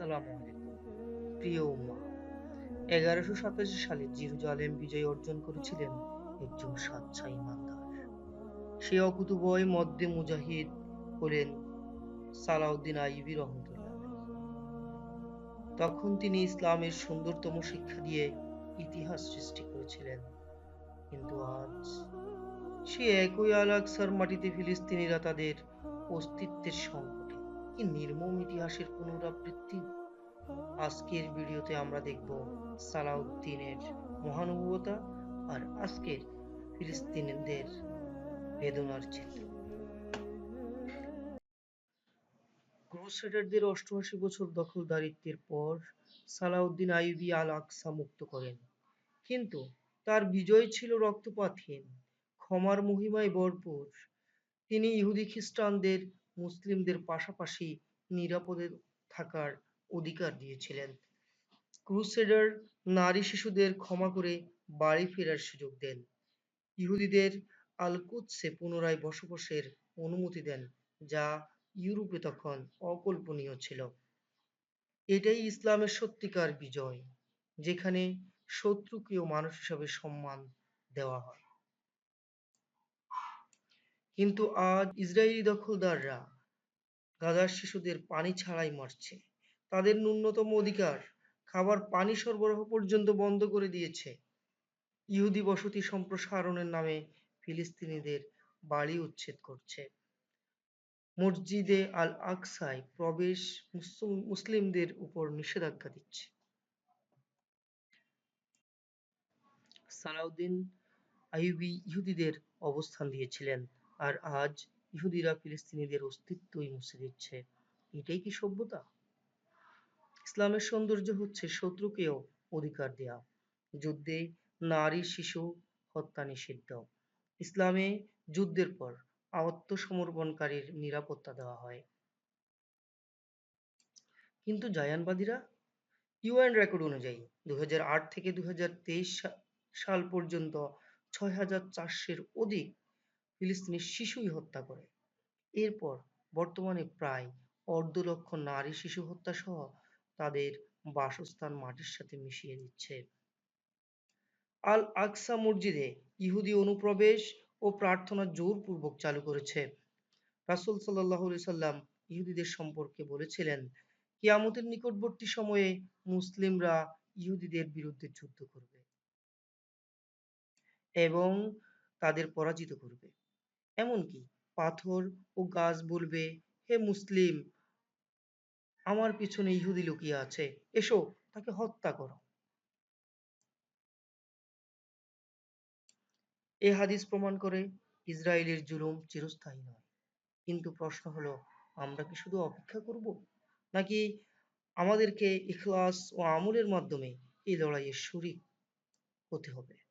আসসালামু আলাইকুম। প্রিয় উম্মা, এগারোশো সাতাশি সালে বিজয় অর্জন করেছিলেন একজন ইমানদার। সে অকুতুবয় মধ্যে মুজাহিদ হলেন সালাউদ্দিন আইবি রহমতুল্লাহ। তখন তিনি ইসলামের সুন্দরতম শিক্ষা দিয়ে ইতিহাস সৃষ্টি করেছিলেন। কিন্তু আজ সে একই আল আকসার মাটিতে ফিলিস্তিনিরা তাদের অস্তিত্বের সংকটে কি নির্মম ইতিহাসের পুনরাবৃত্তি? আজকের ভিডিওতে আমরা দেখব সালাউদ্দিনের মহানুভবতা আর আজকের ফিলিস্তিনিদের বেদনার চিত্র। ক্রুসেডারদের অষ্টআশি বছর দখলদারিত্বের পর সালাউদ্দিন আইয়ুবী আল আকসা মুক্ত করেন। কিন্তু তার বিজয় ছিল রক্তপাতহীন, ক্ষমার মহিমায় ভরপুর। তিনি ইহুদি খ্রিস্টানদের মুসলিমদের পাশাপাশি নিরাপদে থাকার অধিকার দিয়েছিলেন। ক্রুসেডার নারী শিশুদের ক্ষমা করে বাড়ি ফেরার সুযোগ দেন। ইহুদিদের আল-কুদসে পুনরায় বসবাসের অনুমতি দেন, যা ইউরোপে তখন অকল্পনীয় ছিল। এটাই ইসলামের সত্যিকার বিজয়, যেখানে শত্রুকেও মানুষ হিসাবে সম্মান দেওয়া হয়। কিন্তু আজ ইসরায়েলি দখলদাররা গাজার শিশুদের পানি ছাড়াই মারছে। তাদের ন্যূনতম অধিকার, খাবার পানি সরবরাহ পর্যন্ত বন্ধ করে দিয়েছে। ইহুদি বসতি সম্প্রসারণের নামে ফিলিস্তিনিদের বাড়ি উচ্ছেদ করছে। মসজিদে আল আকসায় প্রবেশ মুসলিমদের উপর নিষেধাজ্ঞা দিচ্ছে। সালাউদ্দিন আইয়ুবী ইহুদিদের অবস্থান দিয়েছিলেন আর আজ ইহুদিরা ফিলিস্তিনিদের অস্তিত্বই মুছে দিচ্ছে। এটাই কি সভ্যতা? ইসলামের সৌন্দর্য হচ্ছে শত্রুকেও অধিকার দেয়া। যুদ্ধে নারী, শিশু হত্যা নিষিদ্ধ। ইসলামে যুদ্ধের পর আত্মসমর্পণকারীর নিরাপত্তা দেওয়া হয়। কিন্তু জায়ানবাদীরা ইউএন রেকর্ড অনুযায়ী দু হাজার আট থেকে দুহাজার তেইশ সাল পর্যন্ত ছয় হাজার চারশের অধিক ফিলিস্তিনি শিশুই হত্যা করে। এরপর বর্তমানে প্রায় অর্ধ লক্ষ নারী শিশু হত্যা সহ তাদের বাসস্থান মাটির সাথে মিশিয়ে দিচ্ছে। আল আকসা মসজিদে ইহুদি অনুপ্রবেশ ও প্রার্থনা জোরপূর্বক চালু করেছে। রাসুল সাল্লাহ সাল্লাম ইহুদিদের সম্পর্কে বলেছিলেন, কিয়ামতের নিকটবর্তী সময়ে মুসলিমরা ইহুদিদের বিরুদ্ধে যুদ্ধ করবে এবং তাদের পরাজিত করবে। এমনকি পাথর ও গাছ বলবে, হে মুসলিম, আমার পিছনে ইহুদি লুকিয়ে আছে, এসো তাকে হত্যা করো। এ হাদিস প্রমাণ করে ইসরায়েলের জুলুম চিরস্থায়ী নয়। কিন্তু প্রশ্ন হলো, আমরা কি শুধু অপেক্ষা করব? নাকি আমাদেরকে ইখলাস ও আমলের মাধ্যমে এই লড়াইয়ের শরিক হতে হবে?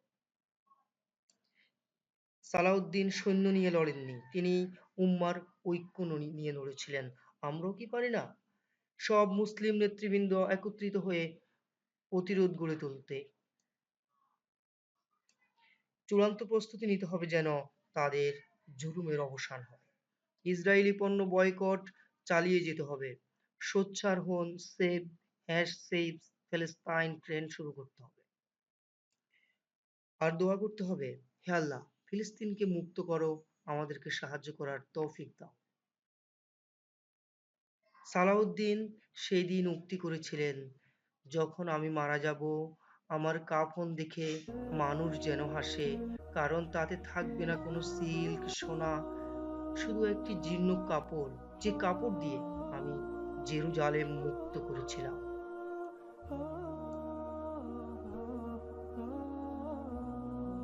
সালাউদ্দিন সৈন্য নিয়ে লড়েননি। তিনি উম্মার ঐক্য নিয়ে লড়েছিলেন। আমরাও কি পারি না? সব মুসলিম নেতৃবৃন্দ একত্রিত হয়ে প্রতিরোধ গড়ে তুলতে। চূড়ান্ত প্রস্তুতি নিতে হবে যেন তাদের জুলুমের অবসান হয়। ইসরায়েলি পণ্য বয়কট চালিয়ে যেতে হবে। সোচ্চার হন save, hash save Palestine trend শুরু করতে হবে। আর দোয়া করতে হবে, হে আল্লাহ। ফিলিস্তিনকে মুক্ত করো, আমাদেরকে সাহায্য করার তৌফিক দাও। সালাউদ্দিন সেই দিন উক্তি করেছিলেন, যখন আমি মারা যাব, আমার কাফন দেখে মানুষ যেন হাসে, কারণ তাতে থাকবে না কোনো সিল্ক, সোনা, শুধু একটি জীর্ণ কাপড়, যে কাপড় দিয়ে আমি জেরুজালেম মুক্ত করেছিলাম।